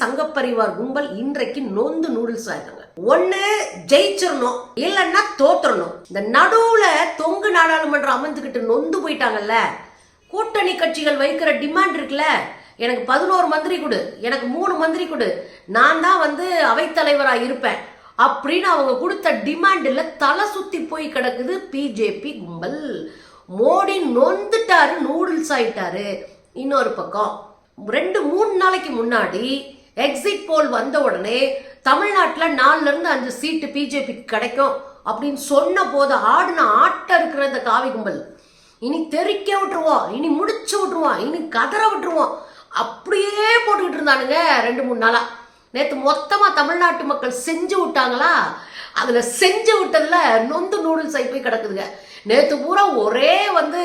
சங்கப்பரிவார் கும்பல் இன்றைக்கு நொந்து நூடுல்ஸ் ஆயிருக்காங்க ஒண்ணு ஜெயிச்சிடணும் இல்லைன்னா தோத்துறணும் இந்த நடுவுல தொங்கு நாடாளுமன்றம் அமைந்துகிட்டு நொந்து போயிட்டாங்கல்ல. கூட்டணி கட்சிகள் வைக்கிற டிமாண்ட் இருக்குல்ல. எனக்கு பதினோரு மந்திரி கொடு எனக்கு மூணு மந்திரி கொடு. நான் தான் வந்து அவைத்தலைவராக இருப்பேன். அப்படின்னு அவங்க கொடுத்த டிமாண்டில் தலை சுற்றி போய் கிடக்குது பிஜேபி கும்பல். மோடி நொந்துட்டாரு நூடுல்ஸ் ஆயிட்டாரு. இன்னொரு பக்கம் ரெண்டு மூணு நாளைக்கு முன்னாடி எக்ஸிட் போல் வந்த உடனே தமிழ்நாட்டில் நாலுலேருந்து அஞ்சு சீட்டு பிஜேபிக்கு கிடைக்கும் அப்படின்னு சொன்ன போது ஆடின ஆட்டம் இருக்கிற இந்த காவி கும்பல். இனி தெறிக்க விட்டுருவோம் இனி முடிச்சு விட்டுருவோம் இனி கதற விட்டுருவோம் அப்படியே போட்டுக்கிட்டு இருந்தானுங்க ரெண்டு மூணு நாளாக நேற்று மொத்தமாக தமிழ்நாட்டு மக்கள் செஞ்சு விட்டாங்களா? அதில் செஞ்சு விட்டதில் நொந்து நூடுல்ஸ் ஆகி போய் கிடக்குதுங்க. நேற்று பூரா ஒரே வந்து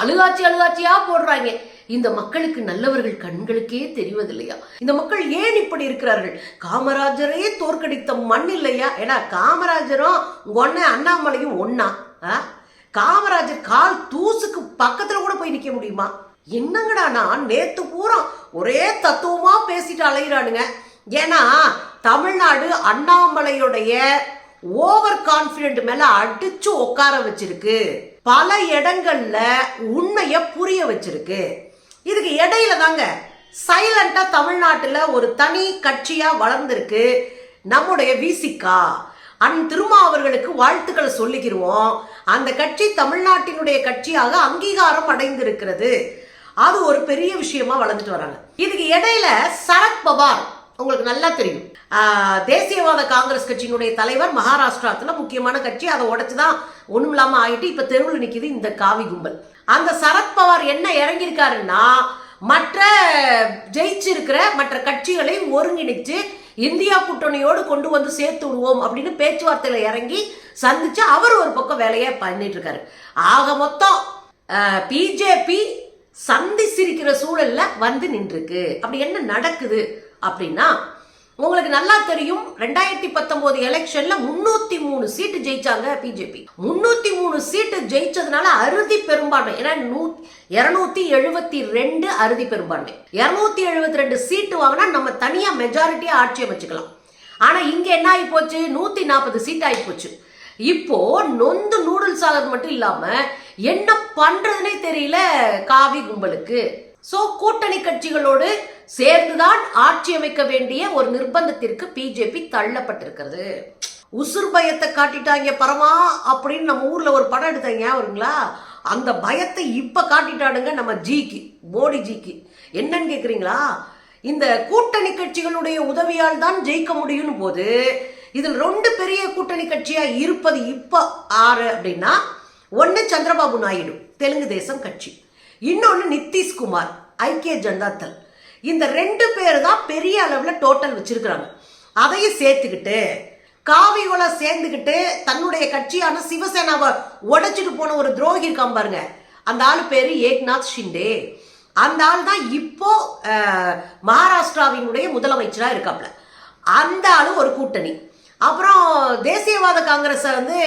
அழுகாட்சி அழுகாட்சியாக போடுறாங்க. இந்த மக்களுக்கு நல்லவர்கள் கண்களுக்கே தெரிவதில்லையா? இந்த மக்கள் ஏன் இப்படி இருக்கிறார்கள்? காமராஜரே தோற்கடித்த மண் இல்லையா? ஏன்னா காமராஜரும் ஒன்ன அண்ணாமலையும் ஒன்னா ஆ? காமராஜர் கால் தூசுக்கு பக்கத்துல கூட போய் நிக்க முடியுமா? என்னங்கடா நான்? நேத்து பூரா ஒரே தத்துவமா பேசிட்டு அலையிறானுங்க. ஏன்னா தமிழ்நாடு அண்ணாமலையுடைய ஓவர் கான்பிடென்ட் மேல அடிச்சு உட்கார வச்சிருக்கு. பல இடங்கள்ல உண்மைய புரிய வச்சிருக்கு. இதுக்கு இடையில தாங்க சைலண்டா தமிழ்நாட்டில் ஒரு தனி கட்சியா வளர்ந்துருக்கு நம்முடைய விசிகா. அன் திருமா அவர்களுக்கு வாழ்த்துக்களை சொல்லிக்கிருவோம். அந்த கட்சி தமிழ்நாட்டினுடைய கட்சியாக அங்கீகாரம் அடைந்திருக்கிறது. அது ஒரு பெரிய விஷயமா வளர்ந்துட்டு வராங்க. இதுக்கு இடையில சரத் பவார் உங்களுக்கு நல்லா தெரியும். தேசியவாத காங்கிரஸ் கட்சியினுடைய தலைவர் மகாராஷ்டிராத்துல முக்கியமான கட்சி. அதை உடைச்சுதான் ஒண்ணும் இல்லாம ஆயிட்டு இப்ப தெருவில் நிக்குது இந்த காவி கும்பல். அந்த சரத்பவார் என்ன இறங்கியிருக்காருன்னா மற்ற ஜெயிச்சிருக்கிற மற்ற கட்சிகளை ஒருங்கிணைச்சு இந்தியா கூட்டணியோடு கொண்டு வந்து சேர்த்து விடுவோம் அப்படின்னு பேச்சுவார்த்தையில் இறங்கி சந்திச்சு அவர் ஒரு பக்கம் வேலையை பண்ணிட்டு இருக்காரு ஆக மொத்தம் பிஜேபி சந்தி சிரிக்கிற சூழல்ல வந்து நின்றுருக்கு. அப்படி என்ன நடக்குது அப்படின்னா உங்களுக்கு நல்லா தெரியும் ரெண்டாயிரத்தி பத்தொன்பது எலெக்ஷன்ல முன்னூத்தி மூணு சீட்டு ஜெயிச்சாங்க பிஜேபி. முன்னூத்தி மூணு சீட்டு ஜெயிச்சதுனால அறுதி பெரும்பான்மை. ஏன்னா நூ இருநூத்தி எழுபத்தி ரெண்டு அறுதி பெரும்பான்மை. இருநூத்தி எழுபத்தி ரெண்டு சீட்டு வாங்கினா நம்ம தனியா மெஜாரிட்டியா ஆட்சி அமைச்சுக்கலாம். ஆனா இங்க என்ன ஆகி போச்சு நூத்தி நாற்பது சீட் ஆகி போச்சு இப்போ நொந்து நூடுல்ஸ் ஆகிறது மட்டும் இல்லாம என்ன பண்றதுனே தெரியல காவி கும்பலுக்கு. சோ கூட்டணி கட்சிகளோடு சேர்ந்துதான் ஆட்சி அமைக்க வேண்டிய ஒரு நிர்பந்தத்திற்கு பிஜேபி தள்ளப்பட்டிருக்கிறது. உசுர் பயத்தை காட்டிட்டாங்க பரமா அப்படின்னு நம்ம ஊர்ல ஒரு படம் எடுத்தாங்க வருங்களா அந்த பயத்தை இப்ப காட்டிட்டானுங்க நம்ம ஜிக்கு மோடி ஜிக்கு. என்னன்னு கேக்குறீங்களா? இந்த கூட்டணி கட்சிகளுடைய உதவியால் தான் ஜெயிக்க முடியும் போது இதில் ரெண்டு பெரிய கூட்டணி கட்சியா இருப்பது இப்ப ஆறு அப்படின்னா ஒன்னு சந்திரபாபு நாயுடு தெலுங்கு தேசம் கட்சி. இன்னொன்னு நிதிஷ்குமார் ஐக்கிய ஜனதா தள். இந்த ரெண்டு பேர் தான் பெரிய அளவில் டோட்டல் வச்சிருக்கிறாங்க. அதையும் சேர்த்துக்கிட்டு காவியோட சேர்ந்துக்கிட்டு தன்னுடைய கட்சியான சிவசேனாவை உடைச்சிட்டு போன ஒரு துரோகி இருக்கான் பாருங்க. அந்த ஆள் பேரு ஏக்நாத் ஷிண்டே. அந்த ஆள் தான் இப்போ மகாராஷ்டிராவினுடைய முதலமைச்சராக இருக்காப்ல. அந்த ஆளு ஒரு கூட்டணி. அப்புறம் தேசியவாத காங்கிரஸை வந்து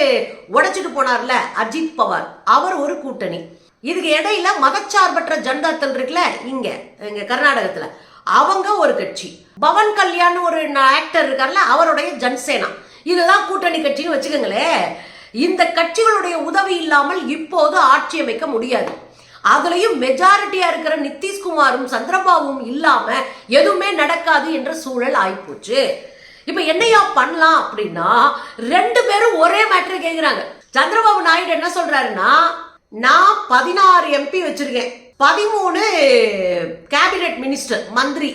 உடைச்சிட்டு போனார்ல அஜித் பவார். அவர் ஒரு கூட்டணி. இதுக்கு இடையில மதச்சார்பற்ற ஜனதாதள் இருக்குல்ல இங்க இங்க கர்நாடகத்துல. அவங்க ஒரு கட்சி. பவன் கல்யாண் ஒரு ஆக்டர் இருக்கார்ல அவருடைய ஜன்சேனா. இதுதான் கூட்டணி கட்சின்னு வச்சுக்கோங்களேன் இந்த கட்சிகளுடைய உதவி இல்லாமல் இப்போது ஆட்சி அமைக்க முடியாது. அதுலயும் மெஜாரிட்டியா இருக்கிற நிதிஷ்குமாரும் சந்திரபாபுவும் இல்லாம எதுவுமே நடக்காது என்ற சூழல் ஆயிப்போச்சு. இப்ப என்னையா பண்ணலாம் அப்படின்னா ரெண்டு பேரும் ஒரே மேட்டர் கேக்குறாங்க. சந்திரபாபு நாயுடு என்ன சொல்றாருன்னா நான் பதினாறு எம்பி வச்சிருக்கேன். பதிமூணு கேபினெட் மினிஸ்டர் மந்திரி.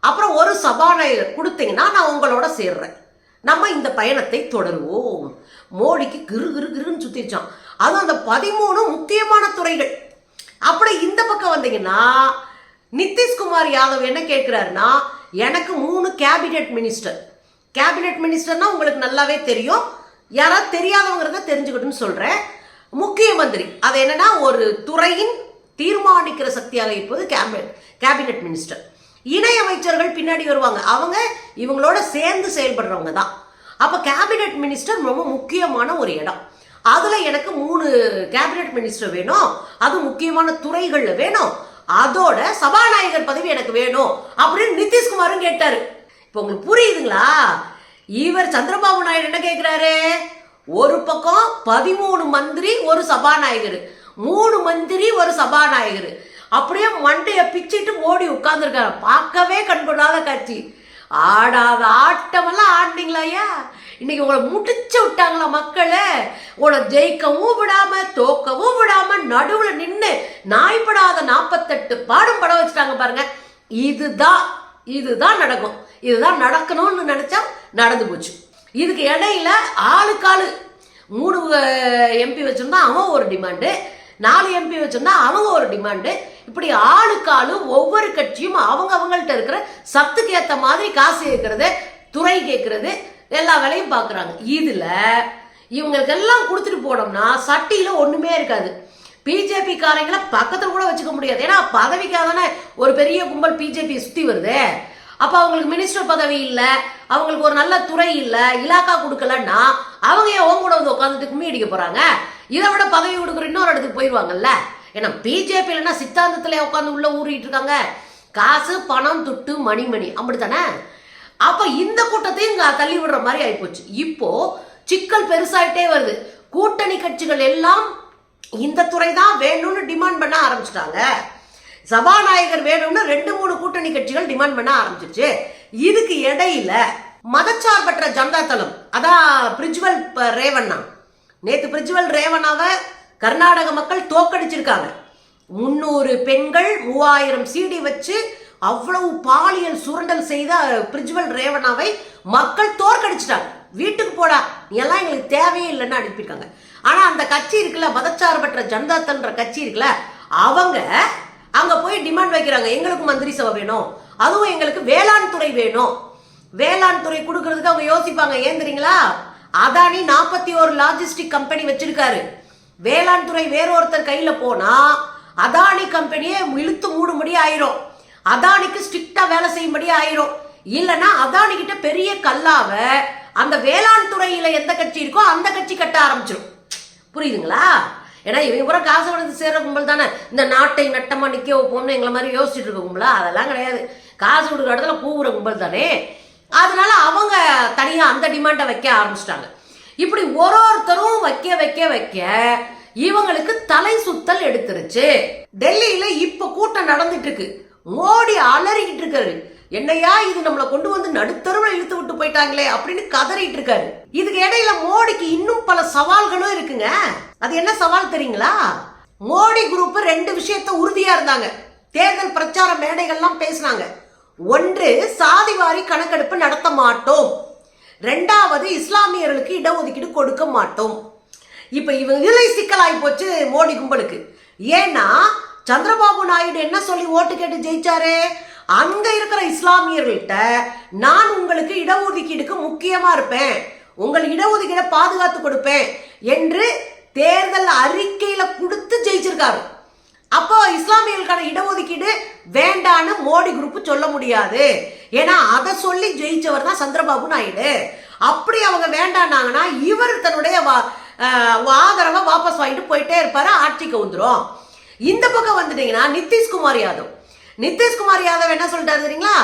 அப்புறம் ஒரு சபாநாயகர் கொடுத்தீங்கன்னா நான் உங்களோட சேர்றேன். நம்ம இந்த பயணத்தை தொடருவோம். மோடிக்கு கிரு கிரு கிருன்னு சுத்திருச்சான். அதுவும் அந்த பதிமூணு முக்கியமான துறைகள். அப்படி இந்த பக்கம் வந்தீங்கன்னா நிதிஷ்குமார் யாதவ் என்ன கேட்கிறாருன்னா எனக்கு மூணு கேபினெட் மினிஸ்டர் கேபினெட் மினிஸ்டர்னா உங்களுக்கு நல்லாவே தெரியும். யாராவது தெரியாதவங்கிறத தெரிஞ்சுக்கட்டும்னு சொல்றேன். முக்கிய மந்திரி. அது என்னன்னா ஒரு துறையின் தீர்மானிக்கிற சக்தியாக இருப்பது கேபினட் கேபினெட் மினிஸ்டர் இணை அமைச்சர்கள் பின்னாடி வருவாங்க. அவங்க இவங்களோட சேர்ந்து செயல்படுறவங்க தான். அப்ப கேபினெட் மினிஸ்டர் ரொம்ப முக்கியமான ஒரு இடம். அதுல எனக்கு மூணு கேபினெட் மினிஸ்டர் வேணும். அது முக்கியமான துறைகள்ல வேணும். அதோட சபாநாயகர் பதவி எனக்கு வேணும் அப்படின்னு நிதிஷ்குமாரும் கேட்டாரு. இப்போ உங்களுக்கு புரியுதுங்களா? இவர் சந்திரபாபு நாயுடு என்ன கேட்கிறாரு ஒரு பக்கம் பதிமூணு மந்திரி ஒரு சபாநாயகர். மூணு மந்திரி ஒரு சபாநாயகர். அப்படியே மண்டையை பிச்சிட்டு மோடி உட்காந்துருக்காரு பார்க்கவே கண்கொள்ளாத காட்சி. ஆடாத ஆட்டமெல்லாம் ஆடினீங்களா ஐயா? இன்னைக்கு உங்களை முடிச்சு விட்டாங்களா மக்களே? உங்களை ஜெயிக்கவும் விடாம தோக்கவும் விடாம நடுவில் நின்று நாய்ப்படாத நாற்பத்தெட்டு பாடம் பட வச்சுட்டாங்க பாருங்க. இதுதான் இதுதான் நடக்கும். இதுதான் நடக்கணும்னு நினைச்சா நடந்து போச்சு. இதுக்கு இடையில ஆளுக்கு ஆளு மூணு எம்பி வச்சுருந்தா அவன் ஒரு டிமாண்டு நாலு எம்பி வச்சுருந்தா அவங்க ஒரு டிமாண்டு இப்படி ஆளுக்கு ஆளு ஒவ்வொரு கட்சியும் அவங்க அவங்கள்ட்ட இருக்கிற சத்துக்கு ஏற்ற மாதிரி காசு கேட்கறது துறை கேட்கறது எல்லா வேலையும் பார்க்குறாங்க இதில் இவங்களுக்கு எல்லாம் கொடுத்துட்டு போனோம்னா சட்டியில் ஒன்றுமே இருக்காது. பிஜேபி காரங்களை பக்கத்தில் கூட வச்சுக்க முடியாது. ஏன்னா பதவிக்காக தானே ஒரு பெரிய கும்பல் பிஜேபி சுற்றி வருது. அப்போ அவங்களுக்கு மினிஸ்டர் பதவி இல்லை அவங்களுக்கு ஒரு நல்ல துறை இல்லை இலாக்கா கொடுக்கலன்னா அவங்க ஏன் உன் கூட வந்து உட்காந்துட்டு கும்மி அடிக்க போகிறாங்க இதை விட பதவி கொடுக்குற இன்னொரு இடத்துக்கு போயிடுவாங்கல்ல ஏன்னா பிஜேபி இல்லைன்னா சித்தாந்தத்தில் உட்காந்து உள்ள ஊறிட்டு இருக்காங்க. காசு பணம் துட்டு மணிமணி அப்படித்தானே? அப்போ இந்த கூட்டத்தையும் தள்ளி விடுற மாதிரி ஆயிப்போச்சு. இப்போ சிக்கல் பெருசாயிட்டே வருது. கூட்டணி கட்சிகள் எல்லாம் இந்த துறை தான் வேணும்னு டிமாண்ட் பண்ண ஆரம்பிச்சிட்டாங்க. சபாநாயகர் வேணும்னு ரெண்டு மூணு கூட்டணி கட்சிகள் டிமாண்ட் பண்ண ஆரம்பிச்சிருச்சு. இதுக்கு இடையில மதச்சார்பற்ற ஜனதா தளம் அதான் பிரிஜ்வல் ரேவண்ணா. நேத்து பிரிஜ்வல் ரேவண்ணாவை கர்நாடக மக்கள் தோக்கடிச்சிருக்காங்க. முன்னூறு பெண்கள் மூவாயிரம் சீடி வச்சு அவ்வளவு பாலியல் சுரண்டல் செய்த பிரிஜ்வல் ரேவண்ணாவை மக்கள் தோற்கடிச்சிட்டாங்க. வீட்டுக்கு போடா நீ எல்லாம் எங்களுக்கு தேவையே இல்லைன்னு அனுப்பியிருக்காங்க. ஆனா அந்த கட்சி இருக்குல்ல மதச்சார்பற்ற ஜனதா தள்ளுற கட்சி இருக்குல்ல அவங்க அங்க போய் டிமாண்ட் வைக்கிறாங்க. எங்களுக்கு மந்திரி சபை வேணும். அதுவும் எங்களுக்கு வேளாண் துறை வேணும். வேளாண் துறை கொடுக்கறதுக்கு அவங்க யோசிப்பாங்க. ஏன் தெரியுங்களா? அதானி நாற்பத்தி ஒரு லாஜிஸ்டிக் கம்பெனி வச்சிருக்காரு. வேளாண் துறை வேறொருத்தர் கையில போனா அதானி கம்பெனியை இழுத்து மூடும்படி ஆயிரும். அதானிக்கு ஸ்ட்ரிக்டா வேலை செய்யும்படி ஆயிரும். இல்லைன்னா அதானி கிட்ட பெரிய கல்லாவ அந்த வேளாண் துறையில எந்த கட்சி இருக்கோ அந்த கட்சி கட்ட ஆரம்பிச்சிடும் புரியுதுங்களா? ஏன்னா இவங்க பூரா காசு வந்து சேர்ற கும்பல் தானே? இந்த நாட்டை நட்டமாக நிற்க வைப்போம்னு எங்களை மாதிரி யோசிச்சுட்டு இருக்க கும்பலா? அதெல்லாம் கிடையாது. காசு கொடுக்குற இடத்துல கூவுற கும்பல் தானே? அதனால அவங்க தனியாக அந்த டிமாண்டை வைக்க ஆரம்பிச்சிட்டாங்க. இப்படி ஒரு ஒருத்தரும் வைக்க வைக்க வைக்க இவங்களுக்கு தலை சுத்தல் எடுத்துருச்சு. டெல்லியில இப்ப கூட்டம் நடந்துட்டு இருக்கு. மோடி அலறிக்கிட்டு இருக்காரு. என்னையா இது நம்மளை கொண்டு வந்து நடுத்தருவில் இழுத்து விட்டு போயிட்டாங்களே அப்படின்னு கதறிட்டு இருக்காரு. இதுக்கு இடையில மோடிக்கு இன்னும் பல சவால்களும் இருக்குங்க. அது என்ன சவால் தெரியுங்களா? மோடி குரூப் ரெண்டு விஷயத்த உறுதியா இருந்தாங்க. தேர்தல் பிரச்சார மேடைகள்லாம் பேசினாங்க. ஒன்று சாதிவாரி கணக்கெடுப்பு நடத்த மாட்டோம். ரெண்டாவது இஸ்லாமியர்களுக்கு இடஒதுக்கீடு கொடுக்க மாட்டோம். இப்ப இவங்க இதுல சிக்கலாகி போச்சு மோடி கும்பலுக்கு. ஏன்னா சந்திரபாபு நாயுடு என்ன சொல்லி ஓட்டு கேட்டு ஜெயிச்சாரு? அங்க இருக்கிற இஸ்லாமியர்கள்ட்ட நான் உங்களுக்கு இடஒதுக்கீடுக்கு முக்கியமா இருப்பேன். உங்கள் இடஒதுக்கீடை பாதுகாத்து கொடுப்பேன் என்று தேர்தல் அறிக்கையில கொடுத்து ஜெயிச்சிருக்காரு. அப்போ இஸ்லாமியர்களுக்கான இடஒதுக்கீடு வேண்டான்னு மோடி குரூப் சொல்ல முடியாது. ஏன்னா அதை சொல்லி ஜெயிச்சவர் தான் சந்திரபாபு நாயுடு. அப்படி அவங்க வேண்டானாங்கன்னா இவர் தன்னுடைய வா- ஆதரவை வாபஸ் வாங்கிட்டு போயிட்டே இருப்பாரு ஆட்சிக்கு வந்துடும் இந்த பக்கம் வந்துட்டீங்கன்னா நிதிஷ்குமார் யாதவ். நிதிஷ்குமார் யாதவ் என்ன சொல்லிட்டாரு தெரியுங்களா?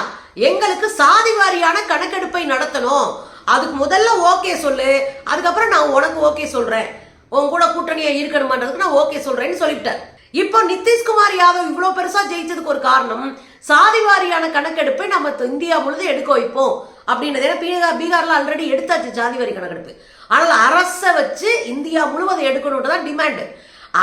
எங்களுக்கு சாதி வாரியான கணக்கெடுப்பை நடத்தணும். அதுக்கு முதல்ல ஓகே சொல்லு. அதுக்கப்புறம் நான் உனக்கு ஓகே சொல்றேன். உன் கூட கூட்டணியை இருக்கணுமான்றதுக்கு நான் ஓகே சொல்றேன்னு சொல்லிவிட்டார். இப்போ நிதிஷ்குமார் யாதவ் இவ்வளவு பெருசா ஜெயிச்சதுக்கு ஒரு காரணம் சாதி வாரியான கணக்கெடுப்பை நம்ம இந்தியா முழுது எடுக்க வைப்போம் அப்படின்றது ஏன்னா பீகார் பீகார்ல ஆல்ரெடி எடுத்தாச்சு ஜாதி வாரி கணக்கெடுப்பு. ஆனால் அரசை வச்சு இந்தியா முழுவதும் எடுக்கணும்னு தான் டிமாண்ட்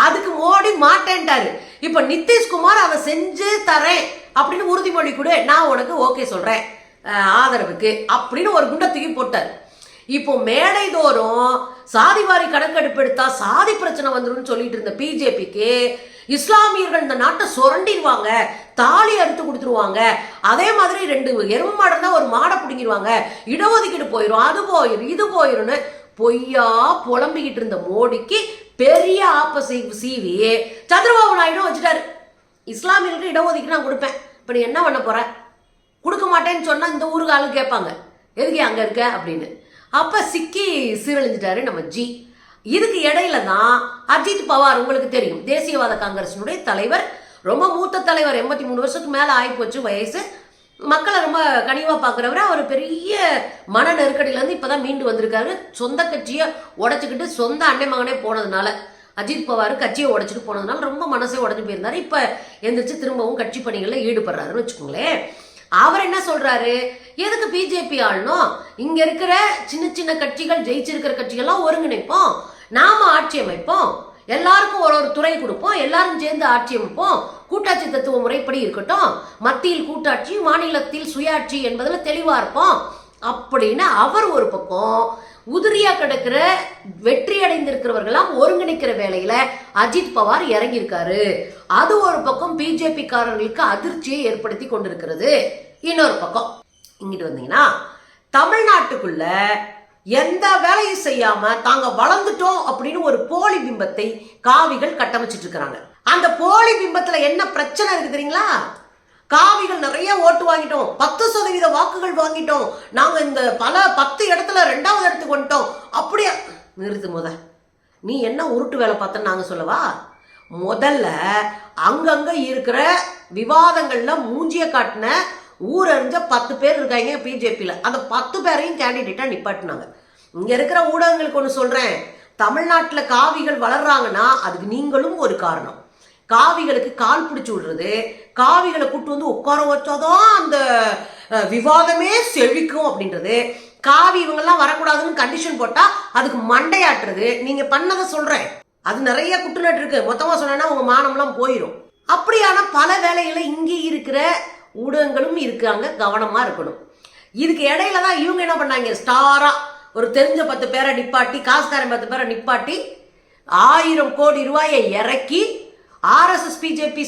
அதுக்கு மோடி மாட்டேன்ட்டாரு. இப்போ நிதிஷ்குமார் அதை செஞ்சு தரேன் அப்படின்னு உறுதிமொழி கொடு நான் உனக்கு ஓகே சொல்கிறேன் ஆதரவுக்கு அப்படின்னு ஒரு குண்டை தூக்கி போட்டார். இப்போ மேடை தோறும் சாதிவாரி கணக்கெடுப்பு எடுத்தா சாதி பிரச்சனை வந்துடும் சொல்லிட்டு இருந்த பிஜேபிக்கு இஸ்லாமியர்கள் இந்த நாட்டை சுரண்டிடுவாங்க தாலி அறுத்து கொடுத்துருவாங்க. அதே மாதிரி ரெண்டு எருமை மாடு ஒரு மாடை பிடிங்கிடுவாங்க இடஒதுக்கீடு போயிடும் அது போயிடும் இது போயிடும்னு பொய்யா புலம்பிக்கிட்டு இருந்த மோடிக்கு பெரிய ஆப்ப சீவி சந்திரபாபு நாயுடு வச்சுட்டாரு. இஸ்லாமியர்களுக்கு இடஒதுக்கீடு நான் கொடுப்பேன். இப்போ நீ என்ன பண்ண போற? கொடுக்க மாட்டேன்னு சொன்னால் இந்த ஊருக்கு ஆளு கேட்பாங்க. எதுக்கு அங்கே இருக்க? அப்படின்னு. அப்போ சிக்கி சீரழிஞ்சிட்டாரு நம்ம ஜி. இதுக்கு இடையில தான் அஜித் பவார் உங்களுக்கு தெரியும். தேசியவாத காங்கிரஸினுடைய தலைவர். ரொம்ப மூத்த தலைவர். எண்பத்தி மூணு வருஷத்துக்கு மேலே ஆகிப்போச்சு வயசு. மக்களை ரொம்ப கனிவாக பார்க்குறவர் அவர் பெரிய மன நெருக்கடியிலேருந்து இப்போ தான் மீண்டு வந்திருக்காரு. சொந்த கட்சியை உடச்சிக்கிட்டு சொந்த அண்ணன் மகனே போனதுனால. அஜித் பவார் கட்சியை உடச்சிட்டு போனதுனால ரொம்ப மனசே உடஞ்சு போயிருந்தார். இப்போ எந்திரிச்சு திரும்பவும் கட்சி பணிகளில் ஈடுபடுறாருன்னு வச்சுக்கோங்களேன். அவர் என்ன சொல்றாரு? எதுக்கு பிஜேபி ஆளணும் இங்க இருக்கிற சின்ன சின்ன கட்சிகள் ஜெயிச்சிருக்கிற கட்சிகள்லாம் ஒருங்கிணைப்போம். நாம ஆட்சி அமைப்போம். எல்லாருக்கும் ஒரு ஒரு துறை கொடுப்போம். எல்லாரும் சேர்ந்து ஆட்சி அமைப்போம். கூட்டாட்சி தத்துவ முறைப்படி இருக்கட்டும். மத்தியில் கூட்டாட்சி மாநிலத்தில் சுயாட்சி என்பதில் தெளிவா இருப்போம். அப்படின்னு அவர் ஒரு பக்கம் உதிரியா கிடக்கிற வெற்றி அடைந்திருக்கிறவர்களாம் ஒருங்கிணைக்கிற வேலையில அஜித் பவார் இறங்கியிருக்காரு. அது ஒரு பக்கம் பிஜேபி காரர்களுக்கு அதிர்ச்சியை ஏற்படுத்தி கொண்டிருக்கிறது. இன்னொரு பக்கம் இங்கிட்டு வந்தீங்கன்னா தமிழ்நாட்டுக்குள்ள எந்த வேலையும் செய்யாம தாங்க வளர்ந்துட்டோம் அப்படின்னு ஒரு போலி பிம்பத்தை காவிகள் கட்டமைச்சிட்டு இருக்கிறாங்க. அந்த போலி பிம்பத்துல என்ன பிரச்சனை இருக்கு தெரியுங்களா? காவிகள் நிறைய ஓட்டு வாங்கிட்டோம். பத்து சதவீத வாக்குகள் வாங்கிட்டோம். நாங்க இந்த பல பத்து இடத்துல ரெண்டாவது இடத்துக்கு வந்துட்டோம். அப்படியே நிறுத்து முத. நீ என்ன உருட்டு வேலை பார்த்தன்னு நாங்க சொல்லவா? முதல்ல அங்கங்க இருக்கிற விவாதங்கள்ல மூஞ்சிய காட்டின ஊரறிஞ்ச பத்து பேர் இருக்காங்க பிஜேபியில். அந்த பத்து பேரையும் கேண்டிடேட்டாக நிப்பாட்டினாங்க. இங்கே இருக்கிற ஊடகங்களுக்கு ஒன்று சொல்கிறேன் தமிழ்நாட்டில் காவிகள் வளர்றாங்கன்னா அதுக்கு நீங்களும் ஒரு காரணம். காவிகளுக்கு கால் பிடிச்சி விடுறது காவிகளை கூட்டு வந்து உட்கார வச்சாதான் அந்த விவாதமே செழிக்கும் அப்படின்றது. காவி இவங்கெல்லாம் வரக்கூடாதுன்னு கண்டிஷன் போட்டா அதுக்கு மண்டையாட்டுறது. நீங்க பண்ணதை சொல்றேன். அது நிறைய குட்டுநட்டு இருக்கு. மொத்தமா சொன்னா உங்க மானம்லாம் போயிடும் அப்படியான பல வேலைகளை இங்கே இருக்கிற ஊடகங்களும் இருக்காங்க கவனமா இருக்கணும். இதுக்கு இடையில தான் இவங்க என்ன பண்ணாங்க? ஸ்டாரா ஒரு தெரிஞ்ச பத்து பேரை நிப்பாட்டி காசுக்காரன் பத்து பேரை நிப்பாட்டி ஆயிரம் கோடி ரூபாயை இறக்கி ஆர்எஸ்எஸ் பிஜேபி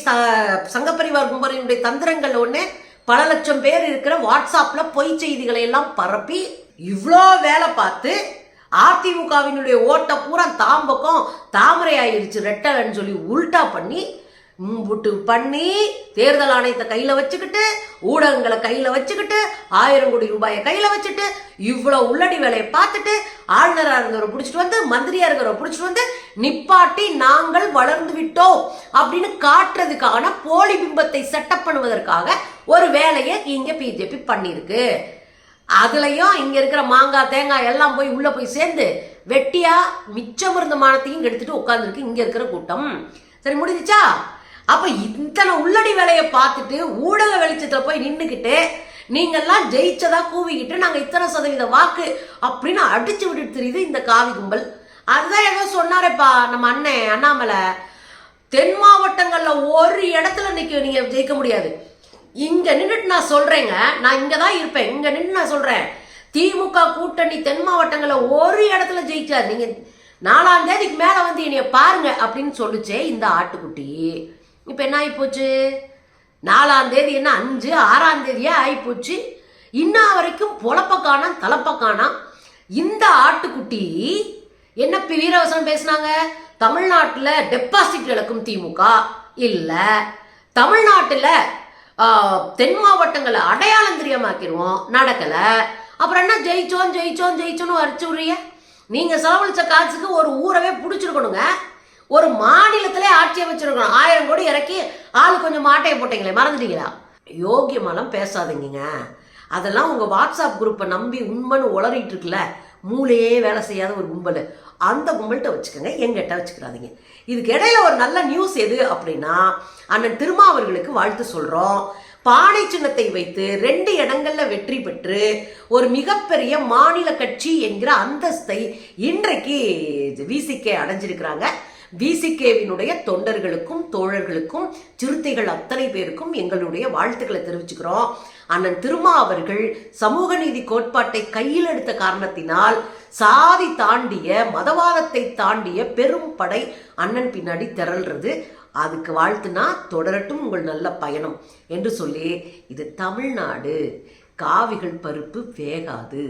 சங்கப்பரிவார் கும்பலினுடைய தந்திரங்கள் ஒன்று பல லட்சம் பேர் இருக்கிற வாட்ஸ்அப்பில் பொய் செய்திகளை எல்லாம் பரப்பி இவ்வளோ வேலை பார்த்து அதிமுகவினுடைய ஓட்டை பூரா தாம்பக்கம் தாமரை ஆயிடுச்சு ரெட்டலன்னு சொல்லி உல்டா பண்ணி மும்புட்டு பண்ணி தேர்தல் ஆணையத்தை கையில் வச்சுக்கிட்டு ஊடகங்களை கையில் வச்சுக்கிட்டு ஆயிரம் கோடி ரூபாயை கையில் வச்சுட்டு இவ்வளோ உள்ளடி வேலையை பார்த்துட்டு ஆளுநராக இருந்தவரை பிடிச்சிட்டு வந்து மந்திரியாக இருக்கிறவரை பிடிச்சிட்டு வந்து நிப்பாட்டி நாங்கள் வளர்ந்து விட்டோம் அப்படின்னு காட்டுறதுக்கான போலி பிம்பத்தை செட்டப் பண்ணுவதற்காக ஒரு வேலையை இங்கே பிஜேபி பண்ணியிருக்கு. அதுலேயும் இங்கே இருக்கிற மாங்காய் தேங்காய் எல்லாம் போய் உள்ளே போய் சேர்ந்து வெட்டியாக மிச்சம் இருந்த மானத்தையும் எடுத்துகிட்டு உட்காந்துருக்கு இங்கே இருக்கிற கூட்டம். சரி முடிஞ்சுச்சா? அப்ப இத்தனை உள்ளடி வேலையை பார்த்துட்டு ஊடக வெளிச்சத்துல போய் நின்றுக்கிட்டு நீங்கெல்லாம் ஜெயிச்சதா கூவிக்கிட்டு நாங்க இத்தனை சதவீத வாக்கு அப்படின்னு அடிச்சு விட்டுட்டு தெரியுது இந்த காவி கும்பல். அதுதான் ஏதோ சொன்னாரேப்பா நம்ம அண்ணன் அண்ணாமலை. தென் மாவட்டங்கள்ல ஒரு இடத்துல நிக்க நீங்க ஜெயிக்க முடியாது. இங்க நின்றுட்டு நான் சொல்றேங்க நான் இங்கே தான் இருப்பேன். இங்க நின்று நான் சொல்றேன். திமுக கூட்டணி தென் மாவட்டங்களில் ஒரு இடத்துல ஜெயிச்சாரு. நீங்க நாலாம் தேதிக்கு மேல வந்து என்னைய பாருங்க அப்படின்னு சொல்லிச்சே இந்த ஆட்டுக்குட்டி. இப்போ என்ன ஆகிப்போச்சு நாலாம் தேதி என்ன? அஞ்சு ஆறாம் தேதியே ஆகிப்போச்சு இன்ன வரைக்கும் பொழப்ப காணாம் தலப்ப காணாம். இந்த ஆட்டுக்குட்டி என்ன பி வீரவசனம் பேசுனாங்க? தமிழ்நாட்டில் டெபாசிட் இழக்கும் திமுக. இல்லை. தமிழ்நாட்டில் தென் மாவட்டங்களை அடையாளம் தெரியாமாக்கிடுவோம் நடக்கலை. அப்புறம் என்ன? ஜெயிச்சோம் ஜெயிச்சோம் ஜெயிச்சோன்னு அரிச்சு விடுறீங்க நீங்கள் செலவழிச்ச காசுக்கு ஒரு ஊரவே பிடிச்சிருக்கணுங்க. ஒரு மாநிலத்திலே ஆட்சி அமைச்சிருக்கணும். ஆயிரம் கோடி இறக்கி ஆள் கொஞ்சம் மாட்டையை போட்டீங்களே மறந்துட்டீங்களா? யோகியமெல்லாம் பேசாதீங்க அதெல்லாம் உங்கள் வாட்ஸ்அப் குரூப்பை நம்பி உண்மைன்னு உளறிட்டு இருக்குல்ல மூளையே வேலை செய்யாத ஒரு கும்பல். அந்த கும்பல்கிட்ட வச்சுக்கோங்க எங்கிட்ட வச்சுக்கிறாதீங்க. இதுக்கு இடையில ஒரு நல்ல நியூஸ் எது அப்படின்னா அண்ணன் திருமாவர்களுக்கு வாழ்த்து சொல்கிறோம் பானை சின்னத்தை வைத்து ரெண்டு இடங்கள்ல வெற்றி பெற்று ஒரு மிகப்பெரிய மாநில கட்சி என்கிற அந்தஸ்தை இன்றைக்கு வீசிக்கே அடைஞ்சிருக்கிறாங்க. விசிகேவினுடைய தொண்டர்களுக்கும் தோழர்களுக்கும் சிறுத்தைகள் அத்தனை பேருக்கும் எங்களுடைய வாழ்த்துக்களை தெரிவிச்சுக்கிறோம். அண்ணன் திருமா அவர்கள் சமூக நீதி கோட்பாட்டை கையில் எடுத்த காரணத்தினால் சாதி தாண்டிய மதவாதத்தை தாண்டிய பெரும் படை அண்ணன் பின்னாடி திரள்றது. அதுக்கு வாழ்த்துனா தொடரட்டும் உங்கள் நல்ல பயணம் என்று சொல்லி இது தமிழ்நாடு. காவிகள் பருப்பு வேகாது.